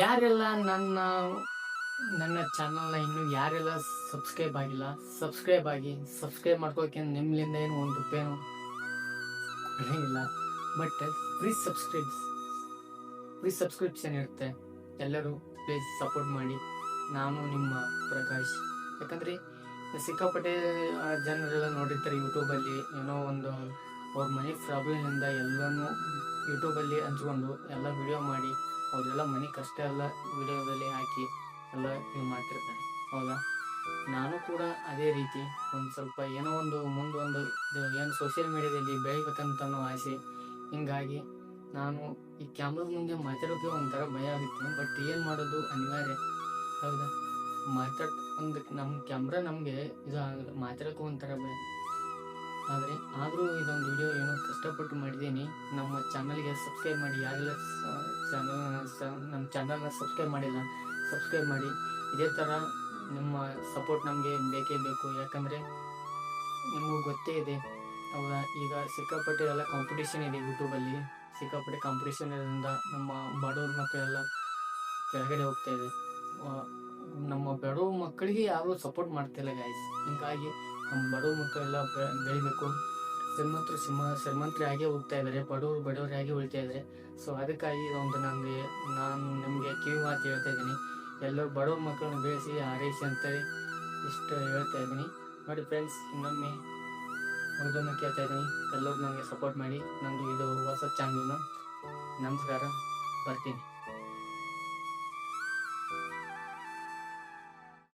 ಯಾರೆಲ್ಲ ನನ್ನ ನನ್ನ ಚಾನಲ್ನ ಇನ್ನೂ ಯಾರೆಲ್ಲ ಸಬ್ಸ್ಕ್ರೈಬ್ ಆಗಿಲ್ಲ ಸಬ್ಸ್ಕ್ರೈಬ್ ಆಗಿ ಸಬ್ಸ್ಕ್ರೈಬ್ ಮಾಡ್ಕೋಕೆ ನಿಮ್ಮಿಂದ ಏನು ಒಂದು ರೂಪಾಯಿನೂ ಇಲ್ಲ but free subscribes free subscription ಇರುತ್ತೆ. ಎಲ್ಲರೂ ಪ್ಲೀಸ್ ಸಪೋರ್ಟ್ ಮಾಡಿ. ನಾನು ನಿಮ್ಮ ಪ್ರಕಾಶ್. ಯಾಕಂದರೆ ಸಿಕ್ಕಾಪಟ್ಟೆ ಜನರೆಲ್ಲ ನೋಡಿರ್ತಾರೆ ಯೂಟ್ಯೂಬಲ್ಲಿ ಏನೋ ಒಂದು ಅವ್ರ ಮನೆ ಪ್ರಾಬ್ಲಮಿಂದ ಎಲ್ಲನೂ ಯೂಟ್ಯೂಬಲ್ಲಿ ಹಂಚ್ಕೊಂಡು ಎಲ್ಲ ವಿಡಿಯೋ ಮಾಡಿ. ಅವರೆಲ್ಲ ಮನೆ ಕಷ್ಟ ಎಲ್ಲ ವಿಡಿಯೋದಲ್ಲಿ ಹಾಕಿ ಎಲ್ಲ ಇದು ಮಾಡ್ತಿರ್ತಾರೆ ಹೌದಾ? ನಾನು ಕೂಡ ಅದೇ ರೀತಿ ಒಂದು ಸ್ವಲ್ಪ ಏನೋ ಒಂದು ಮುಂದೊಂದು ಇದು ಏನು ಸೋಷಿಯಲ್ ಮೀಡಿಯಾದಲ್ಲಿ ಬೆಳಿಬೇಕಂತ ಅನ್ನೋ ಆಸೆ. ಹಿಂಗಾಗಿ ನಾನು ಈ ಕ್ಯಾಮ್ರದ ಮುಂದೆ ಮಾತಾಡೋಕೆ ಒಂಥರ ಭಯ ಆಗುತ್ತೆ. ಬಟ್ ಏನು ಮಾಡೋದು? ಅನಿವಾರ್ಯ. ಹೌದಾ? ಮಾತಾಡ್ ಒಂದು ನಮ್ಮ ಕ್ಯಾಮ್ರಾ ನಮಗೆ ಇದು ಆಗಲ್ಲ ಮಾತಾಡೋಕೆ ಒಂಥರ ಭಯ. ಆದರೆ ಆದರೂ ಇದೊಂದು ಕಷ್ಟಪಟ್ಟು ಮಾಡಿದ್ದೀನಿ. ನಮ್ಮ ಚಾನಲ್ಗೆ ಸಬ್ಸ್ಕ್ರೈಬ್ ಮಾಡಿ. ಯಾರೆಲ್ಲ ಚಾನಲ್ ನಮ್ಮ ಚಾನಲ್ನ ಸಬ್ಸ್ಕ್ರೈಬ್ ಮಾಡಿಲ್ಲ, ಸಬ್ಸ್ಕ್ರೈಬ್ ಮಾಡಿ. ಇದೇ ಥರ ನಿಮ್ಮ ಸಪೋರ್ಟ್ ನಮಗೆ ಬೇಕೇ ಬೇಕು. ಯಾಕಂದರೆ ನಿಮಗೂ ಗೊತ್ತೇ ಇದೆ ಅವಾಗ ಈಗ ಸಿಕ್ಕಾಪಟ್ಟೆ ಎಲ್ಲ ಕಾಂಪಿಟೇಷನ್ ಇದೆ ಯೂಟ್ಯೂಬಲ್ಲಿ ಸಿಕ್ಕಾಪಟ್ಟೆ ಕಾಂಪಿಟೇಷನ್ ಇರೋದ್ರಿಂದ ನಮ್ಮ ಬಡವ್ರ ಮಕ್ಕಳೆಲ್ಲ ಕೆಳಗಡೆ ಹೋಗ್ತಾ ಇದೆ. ನಮ್ಮ ಬಡವ್ರ ಮಕ್ಕಳಿಗೆ ಯಾರು ಸಪೋರ್ಟ್ ಮಾಡ್ತಿಲ್ಲ ಗಾಯ್ಸ್ ಹಿಂಗಾಗಿ ನಮ್ಮ ಬಡವ ಮಕ್ಕಳೆಲ್ಲ ಬೆಳಿಬೇಕು. ಶ್ರೀಮಂತರು ಸಿಂಹ ಶ್ರೀಮಂತರು ಹಾಗೆ ಹೋಗ್ತಾ ಇದ್ದಾರೆ ಬಡವರು ಬಡವರಾಗಿ ಉಳಿತಾ ಇದ್ದಾರೆ ಸೊ ಅದಕ್ಕಾಗಿ ಒಂದು ನನಗೆ ನಾನು ನಿಮಗೆ ಕಿವಿ ಮಾತು ಹೇಳ್ತಾ ಇದ್ದೀನಿ. ಎಲ್ಲರೂ ಬಡವ್ರ ಮಕ್ಕಳನ್ನ ಬೆಳೆಸಿ ಆರೈಸಿ ಅಂತೇಳಿ ಇಷ್ಟು ಹೇಳ್ತಾ ಇದ್ದೀನಿ. ನೋಡಿ ಫ್ರೆಂಡ್ಸ್ ಇನ್ನೊಮ್ಮೆ ಇದನ್ನು ಕೇಳ್ತಾ ಇದ್ದೀನಿ. ಎಲ್ಲರೂ ನನಗೆ ಸಪೋರ್ಟ್ ಮಾಡಿ. ನಂದು ಇದು ಹೊಸ ಚಾನಲ್ನ ನಮಸ್ಕಾರ, ಬರ್ತೀನಿ.